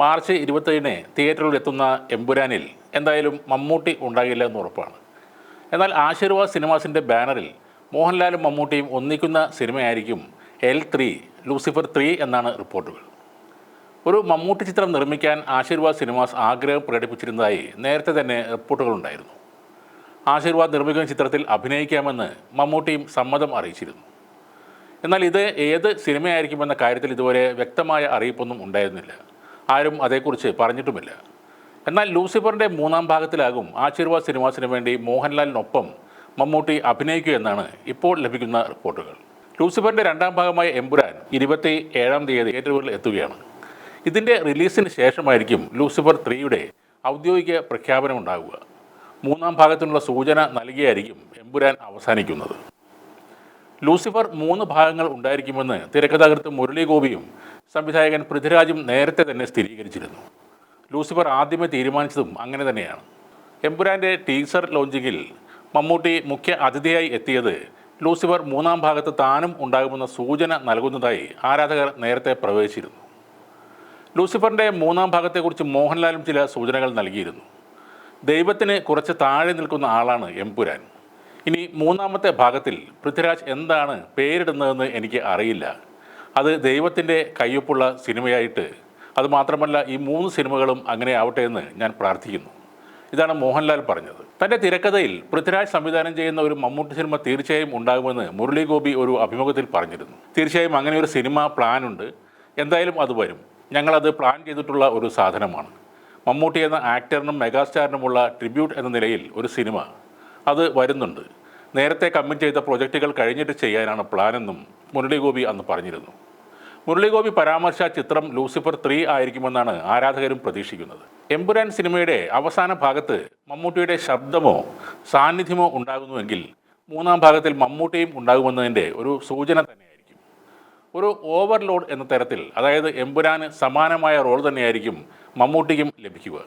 March ഇരുപത്തേഴിന് തിയേറ്ററിൽ എത്തുന്ന എമ്പുരാനിൽ എന്തായാലും മമ്മൂട്ടി ഉണ്ടാകില്ല എന്ന് ഉറപ്പാണ്. എന്നാൽ ആശീർവാദ് സിനിമാസിന്റെ ബാനറിൽ മോഹൻലാലും മമ്മൂട്ടിയും ഒന്നിക്കുന്ന സിനിമയായിരിക്കും എൽ ത്രീ ലൂസിഫർ ത്രീ എന്നാണ് റിപ്പോർട്ടുകൾ. ഒരു മമ്മൂട്ടി ചിത്രം നിർമ്മിക്കാൻ ആശീർവാദ് സിനിമാസ് ആഗ്രഹം പ്രകടിപ്പിച്ചിരുന്നതായി നേരത്തെ തന്നെ റിപ്പോർട്ടുകളുണ്ടായിരുന്നു ആശീർവാദ് നിർമ്മിക്കുന്ന ചിത്രത്തിൽ അഭിനയിക്കാമെന്ന് മമ്മൂട്ടിയും സമ്മതം അറിയിച്ചിരുന്നു. എന്നാൽ ഇത് ഏത് സിനിമയായിരിക്കുമെന്ന കാര്യത്തിൽ ഇതുവരെ വ്യക്തമായ അറിയിപ്പൊന്നും ഉണ്ടായിരുന്നില്ല. ആരും അതേക്കുറിച്ച് പറഞ്ഞിട്ടുമില്ല. എന്നാൽ ലൂസിഫറിന്റെ മൂന്നാം ഭാഗത്തിലാകും ആശീർവാദ് സിനിമാസിന് വേണ്ടി മോഹൻലാലിനൊപ്പം മമ്മൂട്ടി അഭിനയിക്കുക എന്നാണ് ഇപ്പോൾ ലഭിക്കുന്ന റിപ്പോർട്ടുകൾ. ലൂസിഫറിന്റെ രണ്ടാം ഭാഗമായ എമ്പുരാൻ ഇരുപത്തി ഏഴാം തീയതി തിയേറ്ററുകളിൽ എത്തുകയാണ്. ഇതിന്റെ റിലീസിന് ശേഷമായിരിക്കും ലൂസിഫർ ത്രീയുടെ ഔദ്യോഗിക പ്രഖ്യാപനമുണ്ടാകുക മൂന്നാം ഭാഗത്തിനുള്ള സൂചന നൽകിയായിരിക്കും എമ്പുരാൻ അവസാനിക്കുന്നത്. ലൂസിഫർ മൂന്ന് ഭാഗങ്ങൾ ഉണ്ടായിരിക്കുമെന്ന് തിരക്കഥാകൃത്ത് മുരളി ഗോപിയും സംവിധായകൻ പൃഥ്വിരാജും നേരത്തെ തന്നെ സ്ഥിരീകരിച്ചിരുന്നു. ലൂസിഫർ ആദ്യമേ തീരുമാനിച്ചതും അങ്ങനെ തന്നെയാണ്. എമ്പുരാന്റെ ടീസർ ലോഞ്ചിങ്ങിൽ മമ്മൂട്ടി മുഖ്യ അതിഥിയായി എത്തിയത് ലൂസിഫർ മൂന്നാം ഭാഗത്ത് താനും ഉണ്ടാകുമെന്ന സൂചന നൽകുന്നതായി ആരാധകർ നേരത്തെ പ്രവേശിച്ചിരുന്നു. ലൂസിഫറിന്റെ മൂന്നാം ഭാഗത്തെക്കുറിച്ച് മോഹൻലാലും ചില സൂചനകൾ നൽകിയിരുന്നു. ദൈവത്തിന് കുറച്ച് താഴെ നിൽക്കുന്ന ആളാണ് എംപുരാൻ ഇനി മൂന്നാമത്തെ ഭാഗത്തിൽ പൃഥ്വിരാജ് എന്താണ് പേരിടുന്നതെന്ന് എനിക്ക് അറിയില്ല. അത് ദൈവത്തിന്റെ കയ്യൊപ്പുള്ള സിനിമയായിട്ട് അതുമാത്രമല്ല ഈ മൂന്ന് സിനിമകളും അങ്ങനെ ആവട്ടെ എന്ന് ഞാൻ പ്രാർത്ഥിക്കുന്നു. ഇതാണ് മോഹൻലാൽ പറഞ്ഞത്. തന്റെ തിരക്കഥയിൽ പൃഥ്വിരാജ് സംവിധാനം ചെയ്യുന്ന ഒരു മമ്മൂട്ടി സിനിമ തീർച്ചയായും ഉണ്ടാകുമെന്ന് മുരളി ഗോപി ഒരു അഭിമുഖത്തിൽ പറഞ്ഞിരുന്നു. തീർച്ചയായും അങ്ങനെ ഒരു സിനിമ പ്ലാൻ ഉണ്ട്. എന്തായാലും അത് വരും. ഞങ്ങളത് പ്ലാൻ ചെയ്തിട്ടുള്ള ഒരു സാധനമാണ്. മമ്മൂട്ടി എന്ന ആക്ടറിനും മെഗാസ്റ്റാറിനുമുള്ള ട്രിബ്യൂട്ട് എന്ന നിലയിൽ ഒരു സിനിമ. അത് വരുന്നുണ്ട്. നേരത്തെ കമ്മിറ്റ് ചെയ്ത പ്രൊജക്റ്റുകൾ കഴിഞ്ഞിട്ട് ചെയ്യാനാണ് പ്ലാനെന്നും മുരളിഗോപി അന്ന് പറഞ്ഞിരുന്നു. മുരളിഗോപി പരാമർശ ചിത്രം ലൂസിഫർ ത്രീ ആയിരിക്കുമെന്നാണ് ആരാധകരും പ്രതീക്ഷിക്കുന്നത്. എമ്പുരാൻ സിനിമയുടെ അവസാന ഭാഗത്ത് മമ്മൂട്ടിയുടെ ശബ്ദമോ സാന്നിധ്യമോ ഉണ്ടാകുന്നുവെങ്കിൽ മൂന്നാം ഭാഗത്തിൽ മമ്മൂട്ടിയും ഉണ്ടാകുമെന്നതിന്റെ ഒരു സൂചന തന്നെയായിരിക്കും. ഒരു ഓവർലോഡ് എന്ന തരത്തിൽ അതായത് എമ്പുരാന് സമാനമായ റോൾ തന്നെയായിരിക്കും മമ്മൂട്ടിക്കും ലഭിക്കുക.